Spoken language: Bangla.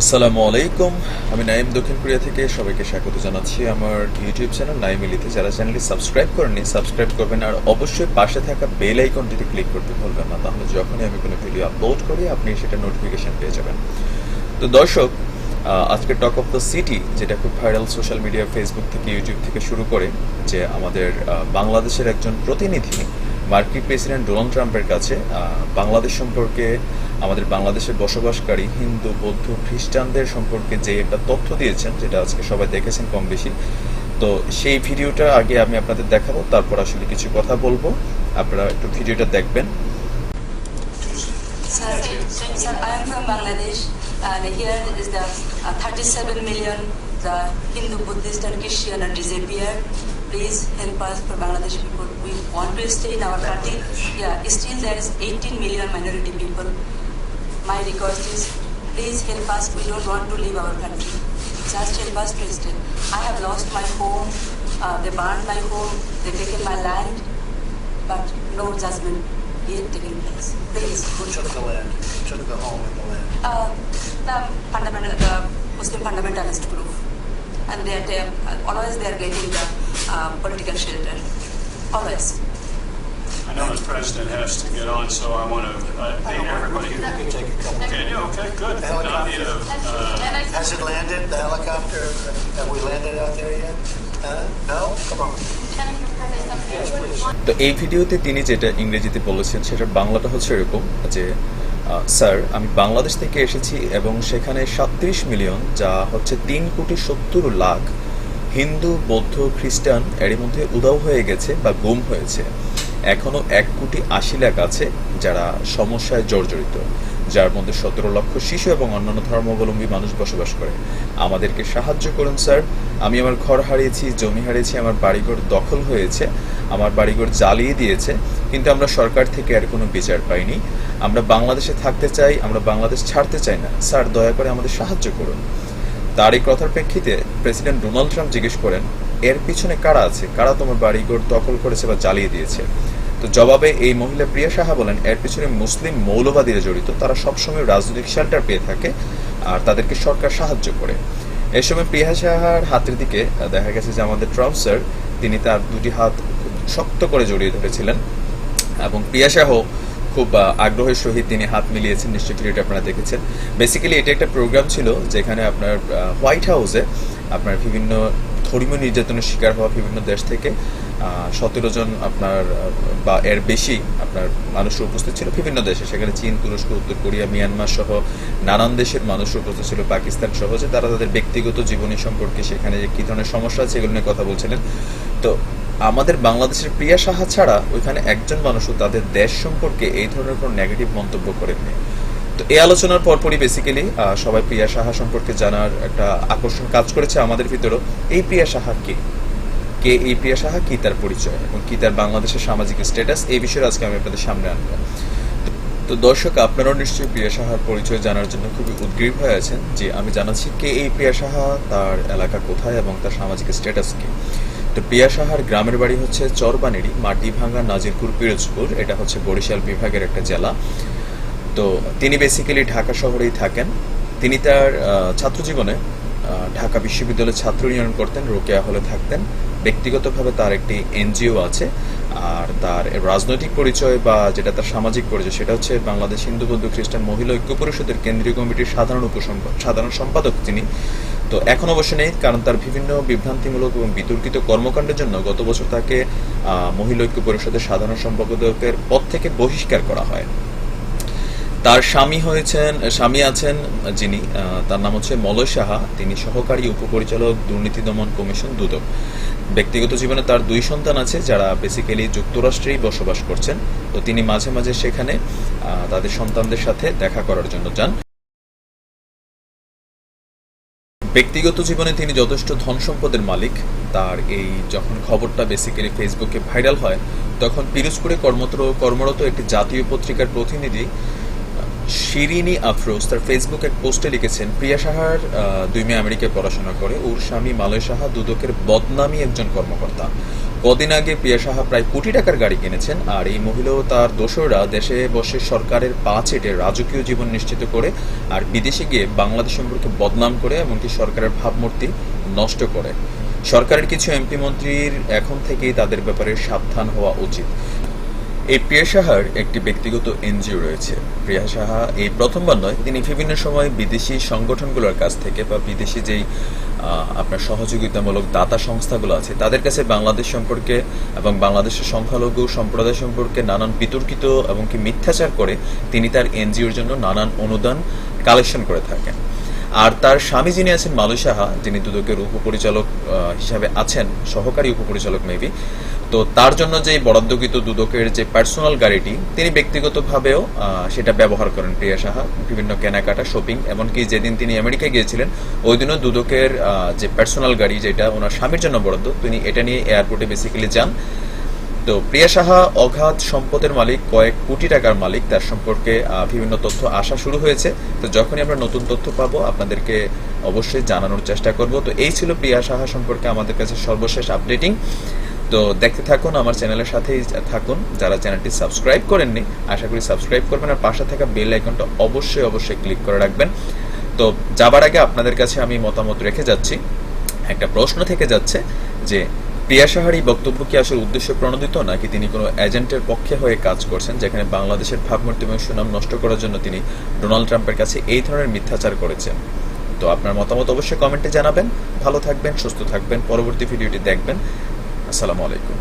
আসসালামু আলাইকুম। আমি নাইম দক্ষিণ কোরিয়া থেকে সবাইকে স্বাগত জানাচ্ছি আমার ইউটিউব চ্যানেল নাইম ইলিতে যারা চ্যানেলটি সাবস্ক্রাইব করেননি সাবস্ক্রাইব করবেন আর অবশ্যই পাশে থাকা বেল আইকনটিতে ক্লিক করতে ভুলবেন না তাহলে যখনই আমি কোনো ভিডিও আপলোড করি আপনি সেটা নোটিফিকেশন পেয়ে যাবেন। তো দর্শক আহ, আজকে টক অফ দ্য সিটি যেটা খুব ভাইরাল সোশ্যাল মিডিয়া ফেসবুক থেকে ইউটিউব থেকে শুরু করে যে আমাদের বাংলাদেশের একজন প্রতিনিধি মার্কিন প্রেসিডেন্ট ডোনাল্ড ট্রাম্পের কাছে বাংলাদেশ সম্পর্কে আমাদের বাংলাদেশে বসবাসকারী হিন্দু বৌদ্ধ খ্রিস্টানদের সম্পর্কে যে একটা তথ্য দিয়েছেন যেটা আজকে সবাই দেখেছেন কম বেশি তো সেই ভিডিওটা আগে আমি আপনাদের দেখাবো তারপর আসলে কিছু কথা বলব। আপনারা একটু ভিডিওটা দেখবেন। Sir, sir, I am from Bangladesh, and here is the uh, 37 million the Hindu, Buddhist, and Christian are disappeared. Please help us for Bangladesh people. We want to stay in our country. Yeah, still there is 18 million minority people. My request is, please help us. We don't want to leave our country. Just help us to stay. I have lost my home. Uh, they burned my home. They taken my land, but no judgment yet taking place. Please. Who took the land? Who took the home and the land? uh, the fundamental, the Muslim fundamentalist group, and they are always they are getting the uh, political shelter, always. I know the president has to get on, so I want to uh, thank everybody. You can take a couple. Can you? Okay, good. The Nadia, uh, Has it landed, the helicopter? Have we landed out there yet? Uh, no? Come on. তো এই ভিডিওতে তিনি যেটা ইংরেজিতে বলেছেন সেটার বাংলাটা হচ্ছে এরকম যে স্যার, আমি বাংলাদেশ থেকে এসেছি এবং সেখানে সাত্রিশ মিলিয়ন, যা হচ্ছে তিন কোটি সত্তর লাখ হিন্দু, বৌদ্ধ, খ্রিস্টান, এরই মধ্যে উদাও হয়ে গেছে বা গুম হয়েছে। এখনও এক কোটি আশি লাখ আছে যারা সমস্যায় জর্জরিত, যার মধ্যে সতেরো লক্ষ শিশু এবং অন্যান্য ধর্মাবলম্বী মানুষ বসবাস করে। আমাদেরকে সাহায্য করুন, স্যার। আমি আমার ঘর হারিয়েছি, জমি হারিয়েছি, আমার বাড়িঘর দখল হয়েছে। আমার বাড়িঘর জ্বালিয়ে দিয়েছে, কিন্তু আমরা সরকার থেকে আর কোনো বিচার পাইনি। আমরা বাংলাদেশে থাকতে চাই, আমরা বাংলাদেশ ছাড়তে চাই না। স্যার, দয়া করে আমাদের সাহায্য করুন। তার এই কথার প্রেক্ষিতে প্রেসিডেন্ট ডোনাল্ড ট্রাম্প জিজ্ঞেস করেন, এর পিছনে কারা আছে? কারা তোমার বাড়িঘর দখল করেছে বা জ্বালিয়ে দিয়েছে? তো জবাবে এই মহিলা প্রিয়া সাহা বলেন, এর পিছনে মুসলিম মৌলবাদীরা জড়িত। তারা সবসময় রাজনৈতিক শেল্টার পেয়ে থাকে আর তাদেরকে সরকার সাহায্য করে। এই সময় প্রিয়া সাহার হাতের দিকে দেখা গেছে যে আমাদের ট্রাম্প স্যার, তিনি তার দুটি হাত শক্ত করে জড়িয়ে ধরেছিলেন। এবং প্রিয়া শাহ খুব আগ্রহের সহিত তিনি হাত মিলিয়েছেন। নিশ্চয়ই ভিডিওটা আপনারা দেখেছেন। বেসিক্যালি এটা একটা প্রোগ্রাম ছিল যেখানে আপনার হোয়াইট হাউসে আপনার বিভিন্ন ধর্মীয় নির্যাতনের শিকার হওয়া বিভিন্ন দেশ থেকে সতেরো জন আপনার বা এর বেশি আপনার মানুষ উপস্থিত ছিল বিভিন্ন দেশে। সেখানে চীন, তুরস্ক, উত্তর কোরিয়া, মিয়ানমার সহ নানান দেশের মানুষ উপস্থিত ছিল। পাকিস্তান সহ যে তারা তাদের ব্যক্তিগত জীবনী সম্পর্কে সেখানে যে কী ধরনের সমস্যা আছে এগুলো নিয়ে কথা বলছিলেন। তো আমাদের বাংলাদেশের প্রিয়া সাহা ছাড়া ওইখানে একজন মানুষও তাদের দেশ সম্পর্কে এই ধরনের কোনো নেগেটিভ মন্তব্য করেননি। তো এই আলোচনার পরপরই বেসিক্যালি সবাই প্রিয়া সাহা সম্পর্কে জানার একটা আকর্ষণ কাজ করেছে আমাদের ভিতরেও। এই প্রিয়া সাহা কে? কে এই প্রিয়া সাহা? কি তার পরিচয়? এবং কি তার বাংলাদেশের সামাজিক স্ট্যাটাস এই বিষয়ে আজকে আমি আপনাদের সামনে আনব। তো দর্শক, আপনারাও নিশ্চয়ই প্রিয়া সাহার পরিচয় জানার জন্য খুবই উদ্গ্রীব হয়ে আছেন যে আমি জানাচ্ছি কে এই প্রিয়া সাহা, তার এলাকা কোথায় এবং তার সামাজিক স্ট্যাটাস কি। তো প্রিয়া সাহার গ্রামের বাড়ি হচ্ছে চরবানেরি মাটিভাঙ্গা নাজিরপুর পিরোজপুর এটা হচ্ছে বরিশাল বিভাগের একটা জেলা। তো তিনি বেসিক্যালি ঢাকা শহরেই থাকেন। তিনি তার আহ, ছাত্র জীবনে ঢাকা বিশ্ববিদ্যালয়ের ছাত্র ইউনিয়ন করতেন রোকেয়া হলে থাকতেন। ব্যক্তিগতভাবে তার একটি এনজিও আছে আর তার রাজনৈতিক পরিচয় বা যেটা তার সামাজিক পরিচয় সেটা হচ্ছে বাংলাদেশ হিন্দু বন্ধু খ্রিস্টান মহিলা ঐক্য পরিষদের কেন্দ্রীয় কমিটির সাধারণ উপসম্পাদক সাধারণ সম্পাদক তিনি। তো এখন অবশ্য নেই কারণ তার বিভিন্ন বিভ্রান্তিমূলক এবং বিতর্কিত কর্মকাণ্ডের জন্য গত বছর তাকে আহ, মহিলা ঐক্য পরিষদের সাধারণ সম্পাদকের পদ থেকে বহিষ্কার করা হয়। তার স্বামী হয়েছেন স্বামী আছেন যিনি তার নাম হচ্ছে মলয় সাহা তিনি সহকারী উপপরিচালক দুর্নীতি দমন কমিশন দুদক। ব্যক্তিগত জীবনে তার দুই সন্তান আছে যারা বেসিক্যালি যুক্তরাষ্ট্রেই বসবাস করছেন। তো তিনি মাঝে মাঝে সেখানে তাদের সন্তানদের সাথে দেখা করার জন্য যান। ব্যক্তিগত জীবনে তিনি যথেষ্ট ধন সম্পদের মালিক। তার এই যখন খবরটা বেসিক্যালি ফেসবুকে ভাইরাল হয়, তখন পিরোজপুরে কর্মরত কর্মরত একটি জাতীয় পত্রিকার প্রতিনিধি, শিরিনী আফরোজ, তার ফেসবুক এক পোস্টে লিখেছেন, প্রিয়া সাহার দুই মেয়ে আমেরিকায় পড়াশোনা করে, ওর স্বামী মালয় সাহা দুদকের বদনামী একজন কর্মকর্তা। কদিন আগে পিয়া সাহা প্রায় কোটি টাকার গাড়ি কিনেছেন, আর এই মহিলা ও তার দোসররা দেশে বসে সরকারের পা চেটে রাজকীয় জীবন নিশ্চিত করে আর বিদেশে গিয়ে বাংলাদেশ সম্পর্কে বদনাম করে, এমনকি সরকারের ভাবমূর্তি নষ্ট করে। সরকারের কিছু এমপি মন্ত্রীর এখন থেকেই তাদের ব্যাপারে সাবধান হওয়া উচিত। এই প্রিয়া সাহার একটি ব্যক্তিগত এনজিও রয়েছে। প্রিয়া সাহা এই প্রথমবার নয়, তিনি বিভিন্ন সময় বিদেশি সংগঠনগুলোর কাছ থেকে বা বিদেশি যেই আপনার সহযোগিতামূলক দাতা সংস্থাগুলো আছে, তাদের কাছে বাংলাদেশ সম্পর্কে এবং বাংলাদেশের সংখ্যালঘু সম্প্রদায় সম্পর্কে নানান বিতর্কিত এবং কি মিথ্যাচার করে তিনি তার এনজিওর জন্য নানান অনুদান কালেকশন করে থাকেন। আর তার স্বামী যিনি আছেন মালু সাহা, যিনি দুদকের উপপরিচালক হিসাবে আছেন, সহকারী উপপরিচালক মেবি তো তার জন্য যে বরাদ্দকৃত দুদকের যে পার্সোনাল গাড়িটি, তিনি ব্যক্তিগতভাবেও সেটা ব্যবহার করেন প্রিয়া সাহা, বিভিন্ন কেনাকাটা শপিং এমনকি যেদিন তিনি আমেরিকায় গিয়েছিলেন, ওই দিনও দুদকের যে পার্সোনাল গাড়ি, যেটা ওনার স্বামীর জন্য বরাদ্দ, তিনি এটা নিয়ে এয়ারপোর্টে বেসিক্যালি যান। তো প্রিয়া সাহা অগাধ সম্পদের মালিক, কয়েক কোটি টাকার মালিক, তার সম্পর্কে বিভিন্ন তথ্য আসা শুরু হয়েছে। তো যখনই আমরা নতুন তথ্য পাবো, আপনাদেরকে অবশ্যই জানানোর চেষ্টা করব। তো এই ছিল প্রিয়া সাহা সম্পর্কে আমাদের কাছে সর্বশেষ আপডেটিং। তো দেখতে থাকুন, আমার চ্যানেলের সাথেই থাকুন। যারা চ্যানেলটি সাবস্ক্রাইব করেননি, আশা করি সাবস্ক্রাইব করবেন আর পাশে থাকা বেল আইকনটা অবশ্যই অবশ্যই ক্লিক করে রাখবেন। তো যাবার আগে আপনাদের কাছে আমি মতামত রেখে যাচ্ছি। একটা প্রশ্ন থেকে যাচ্ছে যে প্রিয়া সাহার বক্তব্য কি আসলে উদ্দেশ্য প্রণোদিত, নাকি তিনি কোনো এজেন্টের পক্ষে হয়ে কাজ করছেন, যেখানে বাংলাদেশের ভাবমূর্তি এবং সুনাম নষ্ট করার জন্য তিনি ডোনাল্ড ট্রাম্পের কাছে এই ধরনের মিথ্যাচার করেছেন? তো আপনার মতামত অবশ্যই কমেন্টে জানাবেন। ভালো থাকবেন, সুস্থ থাকবেন, পরবর্তী ভিডিওটি দেখবেন। আসসালামু আলাইকুম।